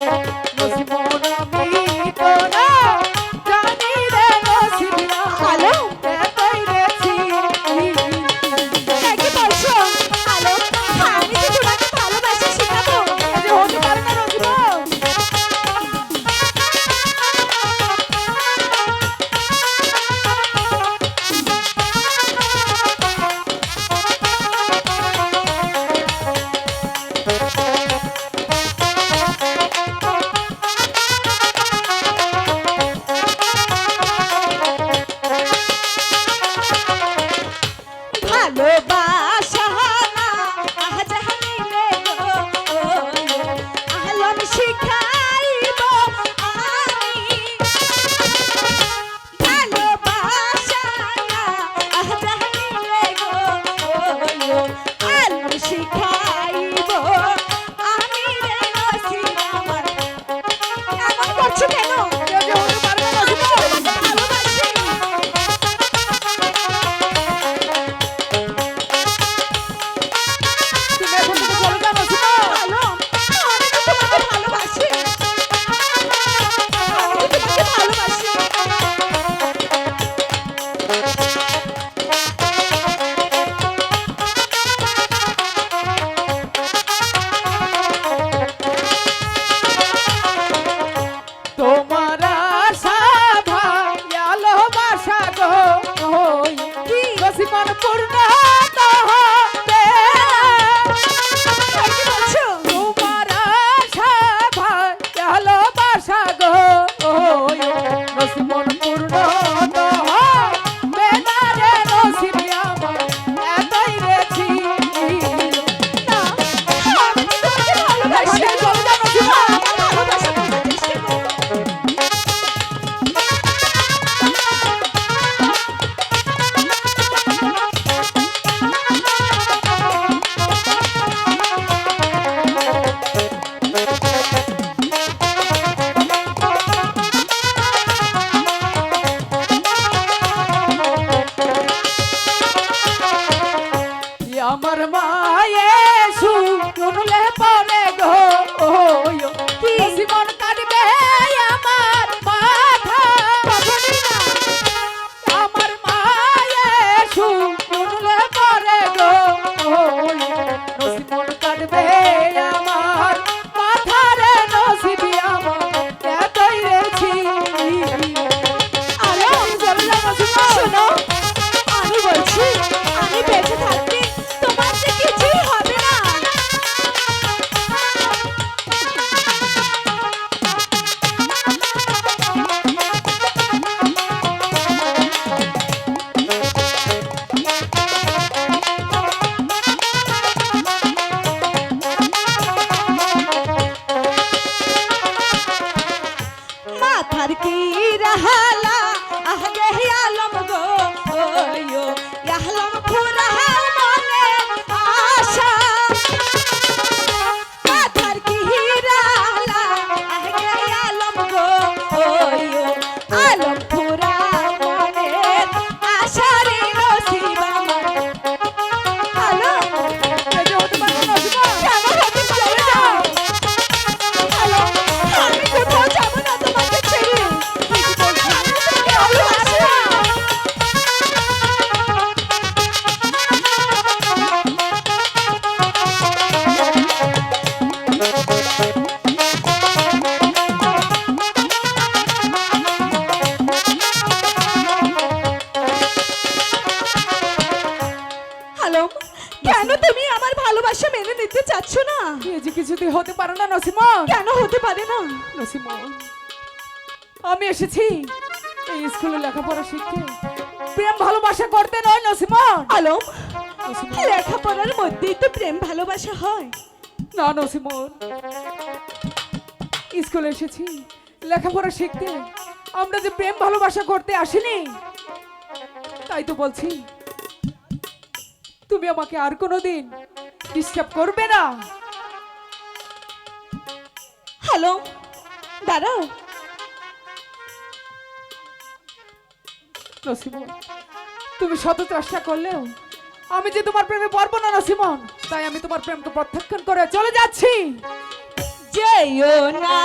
নসিমন ভালোবাসা আমার মায়ে শুনলে পরে গো কি জীবন কাটবে আমার মাথা। আমার মায়ে শুনলে পরে গো জীবন কাটবে মাথার কি রহালা আগে আলম কেন তুমি আমার ভালোবাসা মেনে নিতে চাচ্ছ না? যে কিছুতে হতে পারে না নসিমন কেন হতে পারে না? নসিমন আমি এসেছি এই স্কুলে লেখাপড়া শিখতে। প্রেম ভালোবাসা করতে নয় নসিমন আলম লেখাপড়ার মধ্যেই তো প্রেম ভালোবাসা হয়। না নসিমন স্কুলে এসেছি লেখাপড়া শিখতে। আমরা যে প্রেম ভালোবাসা করতে আসিনি তাই তো বলছি। তুমি আমাকে আর কোনোদিন ডিস্টার্ব করবে না। হ্যালো দাঁড়াও। নসিমন তুমি শত চেষ্টা করলেও আমি যে তোমার প্রেমে পারব না নসিমন তাই আমি তোমার প্রেমকে প্রত্যাখ্যান করে চলে যাচ্ছি। যেও না।